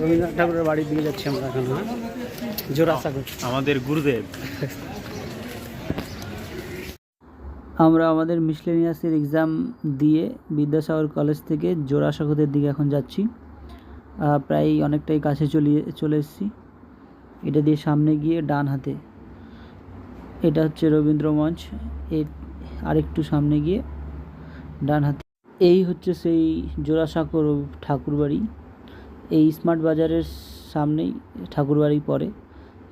রবীন্দ্রনাথ ঠাকুরের বাড়ির দিকে যাচ্ছি আমরা এখন হ্যাঁ? জোড়াসাগর আমাদের গুরুদেব। আমরা আমাদের মিসলেনিয়াসের এক্সাম দিয়ে বিদ্যাসাগর কলেজ থেকে জোড়াসাগরের দিকে এখন যাচ্ছি। প্রায় অনেকটাই কাছে চলিয়ে চলে এসেছি। এটা দিয়ে সামনে গিয়ে ডান হাতে। এটা হচ্ছে রবীন্দ্র মঞ্চ এর আরেকটু সামনে গিয়ে ডান হাতে। এই হচ্ছে সেই জোড়াসাঁকোর ঠাকুরবাড়ি। এই স্মার্ট বাজারের সামনেই ঠাকুরবাড়ি পড়ে।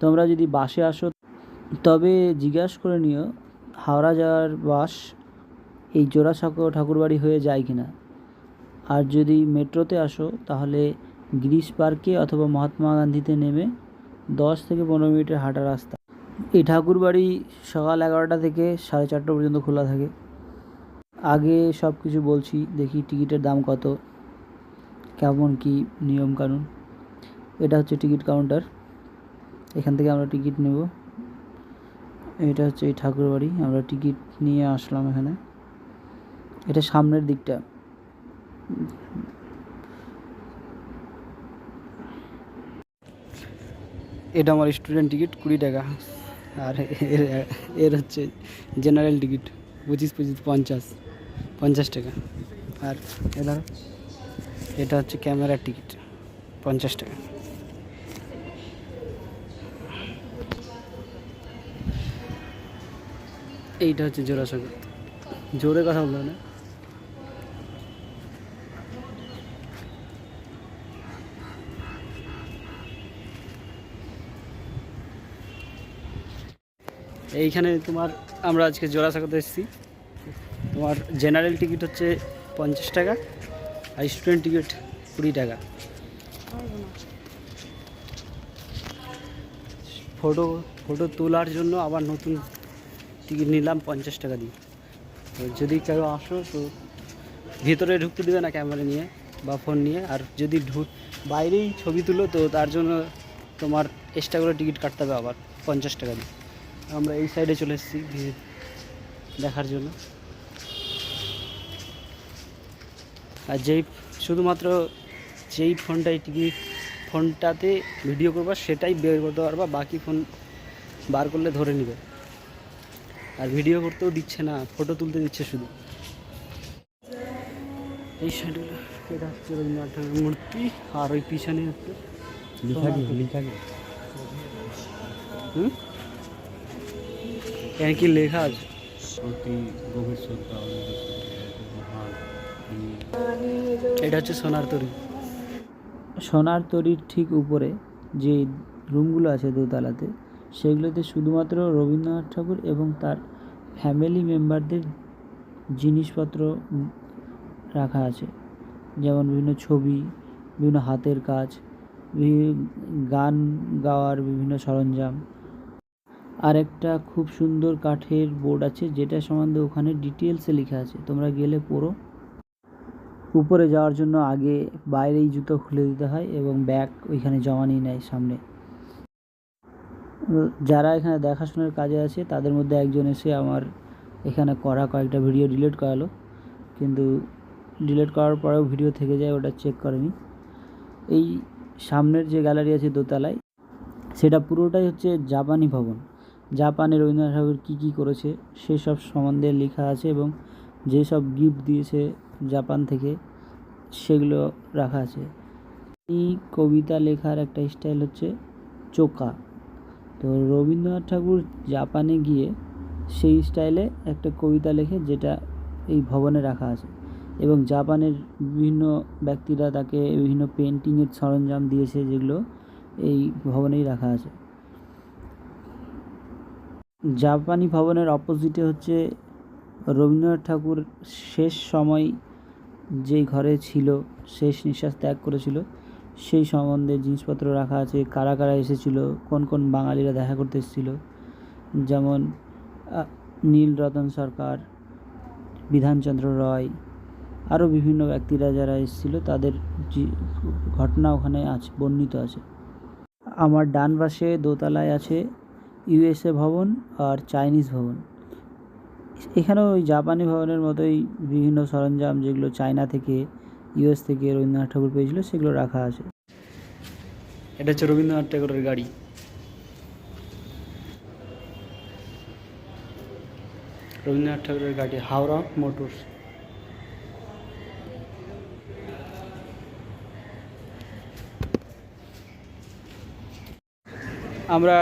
তোমরা যদি বাসে আসো, তবে জিজ্ঞাসা করে নিও, হাওড়া যাওয়ার বাস এই জোড়াসাঁকো ঠাকুরবাড়ি হয়ে যায় কি না আর যদি মেট্রোতে আসো, তাহলে গ্রিস পার্কে অথবা মহাত্মা গান্ধীতে নেমে দশ থেকে পনেরো মিনিটের হাঁটা রাস্তা। এই ঠাকুরবাড়ি সকাল এগারোটা থেকে সাড়ে চারটা পর্যন্ত খোলা থাকে। আগে সব কিছু বলছি, দেখি টিকিটের দাম কত, কেমন কি নিয়ম কানুন। এটা হচ্ছে টিকিট কাউন্টার, এখান থেকে আমরা টিকিট নেব। এটা হচ্ছে এই ঠাকুরবাড়ি, আমরা টিকিট নিয়ে আসলাম এখানে। এটা সামনের দিকটা। এটা আমার স্টুডেন্ট টিকিট, কুড়ি টাকা। আর এর এর হচ্ছে জেনারেল টিকিট, পঁচিশ পঁচিশ, পঞ্চাশ। পঞ্চাশ টাকা। আর এটা এটা হচ্ছে ক্যামেরার টিকিট পঞ্চাশ টাকা। এইটা হচ্ছে জোড়াসাগর জোরে কথা বলল না। এইখানে তোমার আমরা আজকে জোড়াসাগরতে এসেছি। তোমার জেনারেল টিকিট হচ্ছে পঞ্চাশ টাকা আর স্টুডেন্ট টিকিট কুড়ি টাকা। ফটো ফটো তোলার জন্য আবার নতুন টিকিট নিলাম পঞ্চাশ টাকা দিয়ে। তো যদি কেউ আসো, তো ভিতরে ঢুকতে দেবে না ক্যামেরা নিয়ে বা ফোন নিয়ে। আর যদি ঢুক বাইরেই ছবি তুলো, তো তার জন্য তোমার এক্সট্রা করে টিকিট কাটতে হবে আবার পঞ্চাশ টাকা দিয়ে। আমরা এই সাইডে চলে এসেছি দেখার জন্য। আর যেই শুধুমাত্র যেই ফোনটাই টিকিট ফোনটাতে ভিডিও করবা সেটাই বের করতে পারবা বাকি ফোন বার করলে ধরে নেবে। আর ভিডিও করতেও দিচ্ছে না ফটো তুলতে দিচ্ছে শুধু। এই সাইডগুলো এটা হচ্ছে রবীন্দ্রনাথ ঠাকুরের মূর্তি আর ওই পিছনে হচ্ছে হুম? এখানে কি লেখা আছে? এটা হচ্ছে সোনার তরী। সোনার তরীর ঠিক উপরে যে রুমগুলো আছে দোতলাতে, সেগুলোতে শুধুমাত্র রবীন্দ্রনাথ ঠাকুর এবং তার ফ্যামিলি মেম্বারদের জিনিসপত্র রাখা আছে। যেমন বিভিন্ন ছবি, বিভিন্ন হাতের কাজ গান গাওয়ার বিভিন্ন সরঞ্জাম। আর একটা খুব সুন্দর কাঠের বোর্ড আছে, যেটা সম্বন্ধে ওখানে ডিটেলসে লেখা আছে। তোমরা গেলে পড়ো। উপরে যাওয়ার জন্য আগে বাইরেই জুতো খুলে দিতে হয় এবং ব্যাগ ওইখানে জমা নিয়ে নেয় সামনে। যারা এখানে দেখাশোনার কাজে আছে, তাদের মধ্যে একজন এসে আমার এখানে করা কয়েকটা ভিডিও ডিলিট করালো। কিন্তু ডিলিট করার পরেও ভিডিও থেকে যায়, ওটা চেক করেনি। এই সামনের যে গ্যালারি আছে দোতলায়, সেটা পুরোটাই হচ্ছে জাপানি ভবন। জাপানে রবীন্দ্রনাথ ঠাকুর কী কী করেছে, সেসব সম্বন্ধে লেখা আছে এবং যেসব গিফট দিয়েছে জাপান থেকে সেগুলো রাখা আছে। এই কবিতা লেখার একটা স্টাইল হচ্ছে চোকা। তো রবীন্দ্রনাথ ঠাকুর জাপানে গিয়ে সেই স্টাইলে একটা কবিতা লেখে যেটা এই ভবনে রাখা আছে। এবং জাপানের বিভিন্ন ব্যক্তিরা তাকে বিভিন্ন পেন্টিংয়ের সরঞ্জাম দিয়েছে যেগুলো এই ভবনেই রাখা আছে। জাপানি ভবনের অপোজিটে হচ্ছে রবীন্দ্রনাথ ঠাকুর শেষ সময় যেই ঘরে ছিল, শেষ নিঃশ্বাস ত্যাগ করেছিল, সেই সম্বন্ধে জিনিসপত্র রাখা আছে, কারা কারা এসেছিল, কোন কোন বাঙালিরা দেখা করতে এসেছিল, যেমন নীলরতন সরকার, বিধানচন্দ্র রয় আরও বিভিন্ন ব্যক্তিরা যারা এসেছিল, তাদের ঘটনা ওখানে আছে বর্ণিত আছে। আমার ডান পাশে দোতলায় আছে ইউএসএ ভবন আর চাইনিজ ভবন। এখানেও ওই জাপানি ভবনের মতোই বিভিন্ন সরঞ্জাম যেগুলো চায়না থেকে ইউএস থেকে রবীন্দ্রনাথ ঠাকুর পেয়েছিল, সেগুলো রাখা আছে। এটা হচ্ছে রবীন্দ্রনাথ ঠাকুরের গাড়ি। রবীন্দ্রনাথ ঠাকুরের গাড়ি, হাওড়া মোটরস। আমরা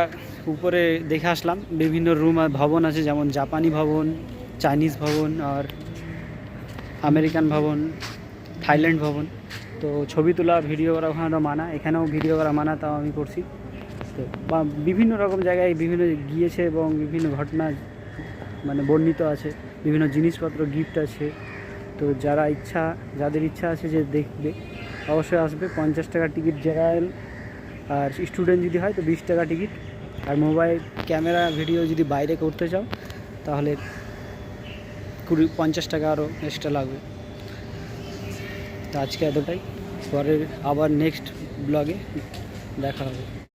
উপরে দেখে আসলাম, বিভিন্ন রুম আর ভবন আছে, যেমন জাপানি ভবন, চাইনিজ ভবন আর আমেরিকান ভবন, থাইল্যান্ড ভবন। তো ছবি তোলা, ভিডিও করা ওখানে মানা, এখানেও ভিডিও করা মানা, তাও আমি করছি। তো, বা বিভিন্ন রকম জায়গায় বিভিন্ন গিয়েছে এবং বিভিন্ন ঘটনা মানে বর্ণিত আছে, বিভিন্ন জিনিসপত্র গিফট আছে। তো যারা ইচ্ছা, যাদের ইচ্ছা আছে যে দেখবে, অবশ্যই আসবে। পঞ্চাশ টাকা টিকিট জেনারেল আর স্টুডেন্ট যদি হয়, তো বিশ টাকা টিকিট আর মোবাইল, ক্যামেরা, ভিডিও যদি বাইরে করতে চাও, তাহলে কুড়ি, পঞ্চাশ টাকা আরও এক্সট্রা লাগবে। তো আজকে এতটাই। পরের আবার নেক্সট ব্লগে দেখা হবে।